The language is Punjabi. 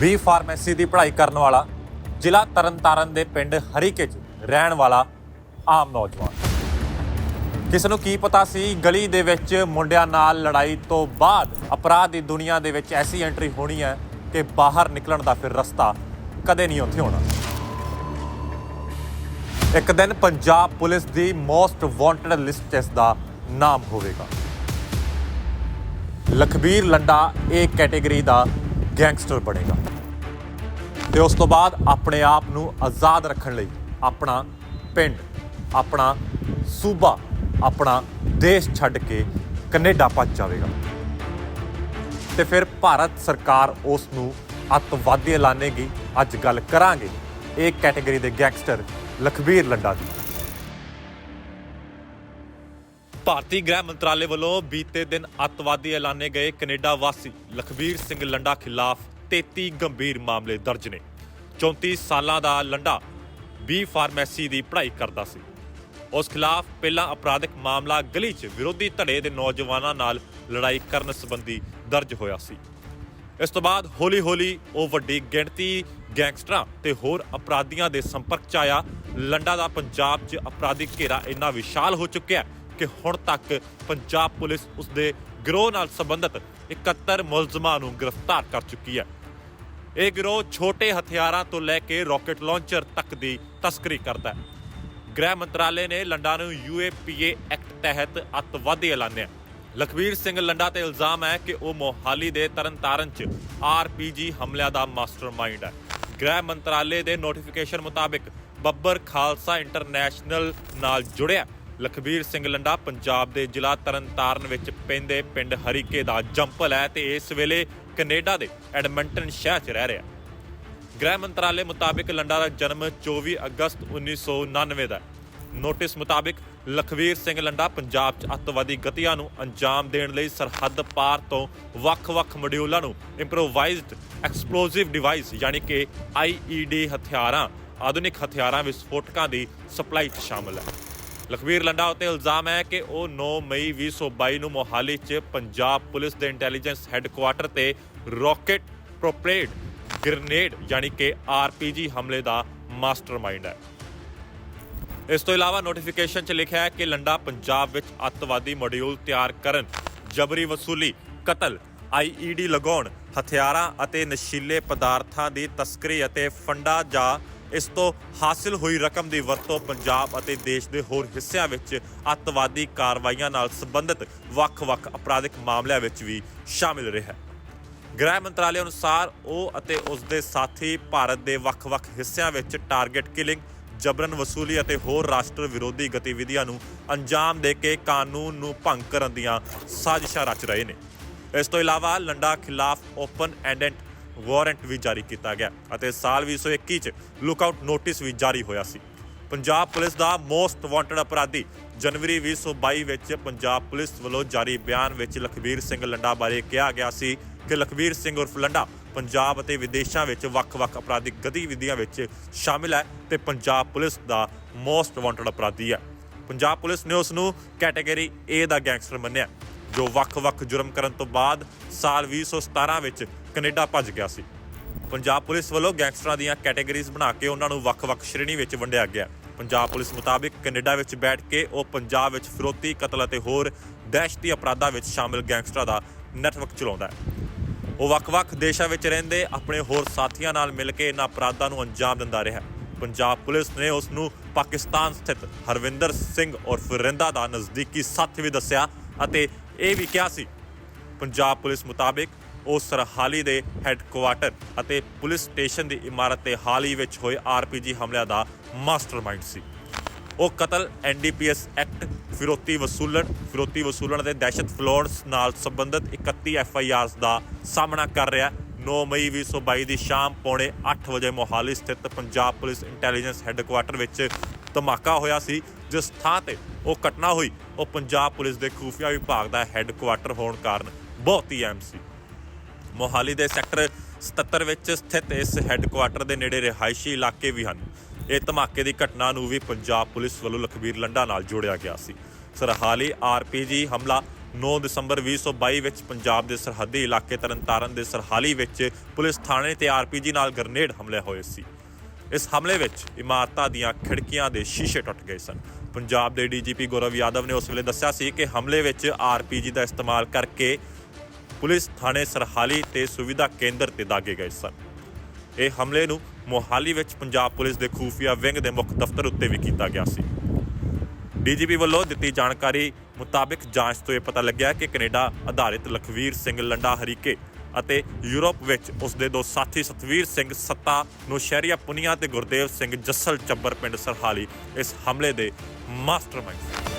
ਵੀ ਫਾਰਮੇਸੀ ਦੀ ਪੜ੍ਹਾਈ ਕਰਨ ਵਾਲਾ ਜ਼ਿਲ੍ਹਾ ਤਰਨਤਾਰਨ ਦੇ ਪਿੰਡ ਹਰੀਕੇ 'ਚ ਰਹਿਣ ਵਾਲਾ ਆਮ ਨੌਜਵਾਨ। ਕਿਸ ਨੂੰ ਕੀ ਪਤਾ ਸੀ, ਗਲੀ ਦੇ ਵਿੱਚ ਮੁੰਡਿਆਂ ਨਾਲ ਲੜਾਈ ਤੋਂ ਬਾਅਦ ਅਪਰਾਧ ਦੀ ਦੁਨੀਆ ਦੇ ਵਿੱਚ ਐਸੀ ਐਂਟਰੀ ਹੋਣੀ ਹੈ ਕਿ ਬਾਹਰ ਨਿਕਲਣ ਦਾ ਫਿਰ ਰਸਤਾ ਕਦੇ ਨਹੀਂ ਉੱਥੇ ਹੋਣਾ। ਇੱਕ ਦਿਨ ਪੰਜਾਬ ਪੁਲਿਸ ਦੀ ਮੋਸਟ ਵਾਂਟਡ ਲਿਸਟ 'ਚ ਇਸ ਦਾ ਨਾਮ ਹੋਵੇਗਾ। ਲਖਬੀਰ ਲੰਡਾ ਇਹ ਕੈਟਾਗਰੀ ਦਾ ਗੈਂਗਸਟਰ ਬਣੇਗਾ। ਤੇ ਉਸ ਤੋਂ ਬਾਅਦ ਆਪਣੇ ਆਪ ਨੂੰ ਆਜ਼ਾਦ ਰੱਖਣ ਲਈ ਆਪਣਾ ਪਿੰਡ, ਆਪਣਾ ਸੂਬਾ, ਆਪਣਾ ਦੇਸ਼ ਛੱਡ ਕੇ ਕੈਨੇਡਾ ਭੱਜ ਜਾਵੇਗਾ। ਤੇ ਫਿਰ ਭਾਰਤ ਸਰਕਾਰ ਉਸ ਨੂੰ ਅੱਤਵਾਦੀ ਐਲਾਨੇਗੀ। ਅੱਜ ਗੱਲ ਕਰਾਂਗੇ ਇਹ ਕੈਟਾਗਰੀ ਦੇ ਗੈਂਗਸਟਰ ਲਖਬੀਰ ਲੱਡਾ ਦੀ। ਭਾਰਤੀ ਗ੍ਰਹਿ ਮੰਤਰਾਲੇ ਵੱਲੋਂ ਬੀਤੇ ਦਿਨ ਅੱਤਵਾਦੀ ਐਲਾਨੇ ਗਏ ਕੈਨੇਡਾ ਵਾਸੀ ਲਖਬੀਰ ਸਿੰਘ ਲੰਡਾ ਖਿਲਾਫ 33 ਗੰਭੀਰ ਮਾਮਲੇ ਦਰਜ ਨੇ। 34 ਸਾਲਾਂ ਦਾ ਲੰਡਾ ਬੀ ਫਾਰਮੇਸੀ ਦੀ ਪੜ੍ਹਾਈ ਕਰਦਾ ਸੀ। ਉਸ ਖਿਲਾਫ ਪਹਿਲਾ ਅਪਰਾਧਿਕ ਮਾਮਲਾ ਗਲੀ 'ਚ ਵਿਰੋਧੀ ਧੜੇ ਦੇ ਨੌਜਵਾਨਾਂ ਨਾਲ ਲੜਾਈ ਕਰਨ ਸੰਬੰਧੀ ਦਰਜ ਹੋਇਆ ਸੀ। ਇਸ ਤੋਂ ਬਾਅਦ ਹੌਲੀ-ਹੌਲੀ ਉਹ ਵੱਡੀ ਗਿਣਤੀ ਗੈਂਗਸਟਰਾਂ ਤੇ ਹੋਰ ਅਪਰਾਧੀਆਂ ਦੇ ਸੰਪਰਕ 'ਚ ਆਇਆ। ਲੰਡਾ ਦਾ ਪੰਜਾਬ 'ਚ ਅਪਰਾਧਿਕ ਘੇਰਾ ਇੰਨਾ ਵਿਸ਼ਾਲ ਹੋ ਚੁੱਕਿਆ ਕਿ ਹੁਣ ਤੱਕ ਪੰਜਾਬ ਪੁਲਿਸ ਉਸ ਦੇ ਗਿਰੋਹ ਨਾਲ ਸੰਬੰਧਿਤ 71 ਮੁਲਜ਼ਮਾਂ ਨੂੰ ਗ੍ਰਿਫਤਾਰ ਕਰ ਚੁੱਕੀ ਹੈ। ਇਹ ਗਿਰੋਹ ਛੋਟੇ ਹਥਿਆਰਾਂ ਤੋਂ ਲੈ ਕੇ ਰਾਕੇਟ ਲਾਂਚਰ ਤੱਕ ਦੀ ਤਸਕਰੀ ਕਰਦਾ ਹੈ। ਗ੍ਰਹਿ ਮੰਤਰਾਲੇ ਨੇ ਲੰਡਾ ਨੂੰ ਯੂਏਪੀਏ ਐਕਟ ਤਹਿਤ ਅੱਤਵਾਦੀ ਐਲਾਨਿਆ ਲਖਵੀਰ ਸਿੰਘ ਲੰਡਾ ਤੇ ਇਲਜ਼ਾਮ ਹੈ ਕਿ ਉਹ ਮੋਹਾਲੀ ਦੇ ਤਰਨਤਾਰਨ 'ਚ ਆਰਪੀਜੀ ਹਮਲਿਆਂ ਦਾ ਮਾਸਟਰਮਾਈਂਡ ਹੈ। ਗ੍ਰਹਿ ਮੰਤਰਾਲੇ ਦੇ ਨੋਟੀਫਿਕੇਸ਼ਨ ਮੁਤਾਬਿਕ ਬੱਬਰ ਖਾਲਸਾ ਇੰਟਰਨੈਸ਼ਨਲ ਨਾਲ ਜੁੜਿਆ ਲਖਬੀਰ ਸਿੰਘ ਲੰਡਾ ਪੰਜਾਬ ਦੇ ਜ਼ਿਲ੍ਹਾ ਤਰਨਤਾਰਨ ਵਿੱਚ ਪੈਂਦੇ ਪਿੰਡ ਹਰੀਕੇ ਦਾ ਜੰਪਲ ਹੈ ਤੇ ਇਸ ਵੇਲੇ ਕੈਨੇਡਾ ਦੇ ਐਡਮੰਟਨ ਸ਼ਹਿਰ 'ਚ ਰਹਿ ਰਿਹਾ ਗ੍ਰਹਿ ਮੰਤਰਾਲੇ ਮੁਤਾਬਿਕ ਲੰਡਾ ਦਾ ਜਨਮ 24 ਅਗਸਤ 1999 ਦਾ ਨੋਟਿਸ ਮੁਤਾਬਿਕ ਲਖਵੀਰ ਸਿੰਘ ਲੰਡਾ ਪੰਜਾਬ 'ਚ ਅੱਤਵਾਦੀ ਗਤੀਆਂ ਨੂੰ ਅੰਜਾਮ ਦੇਣ ਲਈ ਸਰਹੱਦ ਪਾਰ ਤੋਂ ਵੱਖ-ਵੱਖ ਮੋਡਿਊਲਾਂ ਨੂੰ ਇੰਪਰੋਵਾਈਜ਼ਡ ਐਕਸਪਲੋਸਿਵ ਡਿਵਾਈਸ ਯਾਨੀ ਕਿ ਆਈਈਡੀ ਹਥਿਆਰਾਂ, ਆਧੁਨਿਕ ਹਥਿਆਰਾਂ ਵਿਸਫੋਟਕਾਂ ਦੀ ਸਪਲਾਈ 'ਚ ਸ਼ਾਮਲ ਹੈ। ਲਖਵੀਰ ਲੰਡਾ ਉਤੇ ਇਲਜ਼ਾਮ ਹੈ ਕਿ ਉਹ 9 ਮਈ 2022 ਨੂੰ ਮੋਹਾਲੀ 'ਚ ਪੰਜਾਬ ਪੁਲਿਸ ਦੇ ਇੰਟੈਲੀਜੈਂਸ ਹੈੱਡਕੁਆਟਰ ਤੇ ਰਾਕੇਟ ਪ੍ਰੋਪਲੇਡ ਗ੍ਰੇਨੇਡ, ਯਾਨੀ ਕਿ ਆਰਪੀਜੀ ਹਮਲੇ ਦਾ ਮਾਸਟਰਮਾਈਂਡ ਹੈ। ਇਸ ਤੋਂ ਇਲਾਵਾ ਨੋਟੀਫਿਕੇਸ਼ਨ 'ਚ ਲਿਖਿਆ ਹੈ ਕਿ ਲੰਡਾ ਪੰਜਾਬ ਵਿੱਚ ਅੱਤਵਾਦੀ ਮੋਡਿਊਲ ਤਿਆਰ ਕਰਨ, ਜਬਰੀ ਵਸੂਲੀ, ਕਤਲ ਆਈਈਡੀ ਲਗਾਉਣ, ਹਥਿਆਰਾਂ ਅਤੇ ਨਸ਼ੀਲੇ ਪਦਾਰਥਾਂ ਦੀ ਤਸਕਰੀ ਅਤੇ ਫੰਡਾ ਜਾਂ ਇਸ ਤੋਂ ਹਾਸਲ ਹੋਈ ਰਕਮ ਦੀ ਵਰਤੋਂ ਪੰਜਾਬ ਅਤੇ ਦੇਸ਼ ਦੇ ਹੋਰ ਹਿੱਸਿਆਂ ਵਿੱਚ ਅੱਤਵਾਦੀ ਕਾਰਵਾਈਆਂ ਨਾਲ ਸੰਬੰਧਿਤ ਵੱਖ-ਵੱਖ ਅਪਰਾਧਿਕ ਮਾਮਲਿਆਂ ਵਿੱਚ ਵੀ ਸ਼ਾਮਿਲ ਰਿਹਾ ਹੈ। ਗ੍ਰਹਿ ਮੰਤਰਾਲੇ ਅਨੁਸਾਰ ਉਹ ਅਤੇ ਉਸ ਦੇ ਸਾਥੀ ਭਾਰਤ ਦੇ ਵੱਖ-ਵੱਖ ਹਿੱਸਿਆਂ ਵਿੱਚ ਟਾਰਗੇਟ ਕਿਲਿੰਗ, ਜਬਰਨ ਵਸੂਲੀ ਅਤੇ ਹੋਰ ਰਾਸ਼ਟਰ ਵਿਰੋਧੀ ਗਤੀਵਿਧੀਆਂ ਨੂੰ ਅੰਜਾਮ ਦੇ ਕੇ ਕਾਨੂੰਨ ਨੂੰ ਭੰਗ ਕਰਨ ਦੀਆਂ ਸਾਜ਼ਿਸ਼ਾਂ ਰਚ ਰਹੇ ਨੇ। ਇਸ ਤੋਂ ਇਲਾਵਾ ਲੰਡਾ ਖਿਲਾਫ ਓਪਨ ਐਂਡੈਂਟ ਵਾਰੰਟ ਵੀ ਜਾਰੀ ਕੀਤਾ ਗਿਆ ਅਤੇ ਸਾਲ 2021 ਚ ਲੁੱਕਆਊਟ ਨੋਟਿਸ ਵੀ ਜਾਰੀ ਹੋਇਆ ਸੀ। ਪੰਜਾਬ ਪੁਲਿਸ ਦਾ ਮੋਸਟ ਵਾਂਟਡ ਅਪਰਾਧੀ ਜਨਵਰੀ 2022 ਵਿੱਚ ਪੰਜਾਬ ਪੁਲਿਸ ਵੱਲੋਂ ਜਾਰੀ ਬਿਆਨ ਵਿੱਚ ਲਖਬੀਰ ਸਿੰਘ ਲੰਡਾ ਬਾਰੇ ਕਿਹਾ ਗਿਆ ਸੀ ਕਿ ਲਖਬੀਰ ਸਿੰਘ ਉਰਫ ਲੰਡਾ ਪੰਜਾਬ ਅਤੇ ਵਿਦੇਸ਼ਾਂ ਵਿੱਚ ਵੱਖ-ਵੱਖ ਅਪਰਾਧਿਕ ਗਤੀਵਿਧੀਆਂ ਵਿੱਚ ਸ਼ਾਮਿਲ ਹੈ ਤੇ ਪੰਜਾਬ ਪੁਲਿਸ ਦਾ ਮੋਸਟ ਵਾਂਟਡ ਅਪਰਾਧੀ ਹੈ। ਪੰਜਾਬ ਪੁਲਿਸ ਨੇ ਉਸ ਨੂੰ ਕੈਟਾਗਰੀ A ਦਾ ਗੈਂਗਸਟਰ ਮੰਨਿਆ, ਜੋ ਵੱਖ-ਵੱਖ ਜੁਰਮ ਕਰਨ ਤੋਂ ਬਾਅਦ ਸਾਲ 2017 ਵਿੱਚ ਕੈਨੇਡਾ ਭੱਜ ਗਿਆ ਸੀ। ਪੰਜਾਬ ਪੁਲਿਸ ਵੱਲੋਂ ਗੈਂਗਸਟਰਾਂ ਦੀਆਂ ਕੈਟਾਗਰੀਜ਼ ਬਣਾ ਕੇ ਉਹਨਾਂ ਨੂੰ ਵੱਖ-ਵੱਖ ਸ਼੍ਰੇਣੀ ਵਿੱਚ ਵੰਡਿਆ ਗਿਆ। ਪੰਜਾਬ ਪੁਲਿਸ ਮੁਤਾਬਿਕ ਕੈਨੇਡਾ ਵਿੱਚ ਬੈਠ ਕੇ ਉਹ ਪੰਜਾਬ ਵਿੱਚ ਫਿਰੋਤੀ ਕਤਲ ਅਤੇ ਹੋਰ ਦਹਿਸ਼ਤੀ ਅਪਰਾਧਾਂ ਵਿੱਚ ਸ਼ਾਮਿਲ ਗੈਂਗਸਟਰਾਂ ਦਾ ਨੈਟਵਰਕ ਚਲਾਉਂਦਾ ਹੈ। ਉਹ ਵੱਖ-ਵੱਖ ਦੇਸ਼ਾਂ ਵਿੱਚ ਰਹਿੰਦੇ ਆਪਣੇ ਹੋਰ ਸਾਥੀਆਂ ਨਾਲ ਮਿਲ ਕੇ ਇਹਨਾਂ ਅਪਰਾਧਾਂ ਨੂੰ ਅੰਜਾਮ ਦਿੰਦਾ ਰਿਹਾ। ਪੰਜਾਬ ਪੁਲਿਸ ਨੇ ਉਸ ਨੂੰ ਪਾਕਿਸਤਾਨ ਸਥਿਤ ਹਰਵਿੰਦਰ ਸਿੰਘ ਉਰਫ ਰਿੰਦਾ ਦਾ ਨਜ਼ਦੀਕੀ ਸਾਥੀ ਵੀ ਦੱਸਿਆ ਅਤੇ ਇਹ ਵੀ ਕਿਹਾ ਸੀ। ਪੰਜਾਬ ਪੁਲਿਸ ਮੁਤਾਬਿਕ ਉਹ ਸਰਹਾਲੀ ਦੇ ਹੈੱਡਕੁਆਟਰ ਅਤੇ ਪੁਲਿਸ ਸਟੇਸ਼ਨ ਦੀ ਇਮਾਰਤ ਤੇ ਹਾਲ ਹੀ ਵਿੱਚ ਹੋਏ ਆਰਪੀਜੀ ਹਮਲਿਆਂ ਦਾ ਮਾਸਟਰਮਾਈਂਡ ਸੀ। ਉਹ ਕਤਲ ਐਨਡੀਪੀਐਸ ਐਕਟ ਫਿਰੋਤੀ ਵਸੂਲਣ ਫਿਰੋਤੀ ਵਸੂਲਣ ਅਤੇ ਦਹਿਸ਼ਤ ਫਲੋਰਸ ਨਾਲ ਸੰਬੰਧਿਤ 31 ਐਫਆਈਆਰਸ ਦਾ ਸਾਹਮਣਾ ਕਰ ਰਿਹਾ ਹੈ। 9 ਮਈ 2022 ਦੀ ਸ਼ਾਮ ਪੌਣੇ 8 ਵਜੇ ਮੋਹਾਲੀ ਸਥਿਤ ਪੰਜਾਬ ਪੁਲਿਸ ਇੰਟੈਲੀਜੈਂਸ ਹੈੱਡਕੁਆਟਰ ਵਿੱਚ ਧਮਾਕਾ ਹੋਇਆ ਸੀ। ਜਿਸ ਥਾਂ ਤੇ ਉਹ ਘਟਨਾ ਹੋਈ, ਉਹ ਪੰਜਾਬ ਪੁਲਿਸ ਦੇ ਖੂਫੀਆ ਵਿਭਾਗ ਦਾ ਹੈੱਡਕੁਆਟਰ ਹੋਣ ਕਾਰਨ ਬਹੁਤ ਹੀ ਅਹਿਮ ਸੀ। ਮੋਹਾਲੀ ਦੇ ਸੈਕਟਰ 77 ਵਿੱਚ ਸਥਿਤ ਇਸ ਹੈੱਡਕੁਆਟਰ ਦੇ ਨੇੜੇ ਰਿਹਾਇਸ਼ੀ ਇਲਾਕੇ ਵੀ ਹਨ। ਇਹ ਧਮਾਕੇ ਦੀ ਘਟਨਾ ਨੂੰ ਵੀ ਪੰਜਾਬ ਪੁਲਿਸ ਵੱਲੋਂ ਲਖਬੀਰ ਲੰਡਾ ਨਾਲ ਜੋੜਿਆ ਗਿਆ ਸੀ। ਸਰਹਾਲੀ ਆਰਪੀਜੀ ਹਮਲਾ 9 ਦਸੰਬਰ 2022 ਵਿੱਚ ਪੰਜਾਬ ਦੇ ਸਰਹੱਦੀ ਇਲਾਕੇ ਤਰਨਤਾਰਨ ਦੇ ਸਰਹਾਲੀ ਵਿੱਚ ਪੁਲਿਸ ਥਾਣੇ ਤੇ ਆਰਪੀਜੀ ਨਾਲ ਗ੍ਰਨੇਡ ਹਮਲੇ ਹੋਏ ਸੀ। ਇਸ ਹਮਲੇ ਵਿੱਚ ਇਮਾਰਤਾਂ ਦੀਆਂ ਖਿੜਕੀਆਂ ਦੇ ਸ਼ੀਸ਼ੇ ਟੁੱਟ ਗਏ ਸਨ। ਪੰਜਾਬ ਦੇ ਡੀਜੀਪੀ ਗੌਰਵ ਯਾਦਵ ਨੇ ਉਸ ਵੇਲੇ ਦੱਸਿਆ ਸੀ ਕਿ ਹਮਲੇ ਵਿੱਚ ਆਰਪੀਜੀ ਦਾ ਇਸਤੇਮਾਲ ਕਰਕੇ ਪੁਲਿਸ ਥਾਣੇ ਸਰਹਾਲੀ ਤੇ ਸੁਵਿਧਾ ਕੇਂਦਰ ਤੇ ਦਾਗੇ ਗਏ ਸਨ। ਇਹ ਹਮਲੇ ਨੂੰ ਮੋਹਾਲੀ ਵਿੱਚ ਪੰਜਾਬ ਪੁਲਿਸ ਦੇ ਖੂਫੀਆ ਵਿੰਗ ਦੇ ਮੁੱਖ ਦਫ਼ਤਰ ਉੱਤੇ ਵੀ ਕੀਤਾ ਗਿਆ ਸੀ। ਡੀਜੀਪੀ ਵੱਲੋਂ ਦਿੱਤੀ ਜਾਣਕਾਰੀ ਮੁਤਾਬਿਕ ਜਾਂਚ ਤੋਂ ਇਹ ਪਤਾ ਲੱਗਿਆ ਕਿ ਕੈਨੇਡਾ ਆਧਾਰਿਤ ਲਖਵੀਰ ਸਿੰਘ ਲੰਡਾ ਹਰੀਕੇ ਅਤੇ ਯੂਰਪ ਵਿੱਚ ਉਸ ਦੇ ਦੋ ਸਾਥੀ ਸਤਵੀਰ ਸਿੰਘ ਸੱਤਾ ਨੂੰ ਸ਼ਹਿਰੀਆ ਪੁਨੀਆ ਤੇ ਗੁਰਦੇਵ ਸਿੰਘ ਜੱਸਲ ਚੱਬਰ ਪਿੰਡ ਸਰਹਾਲੀ ਇਸ ਹਮਲੇ ਦੇ ਮਾਸਟਰਮਾਈਂਡ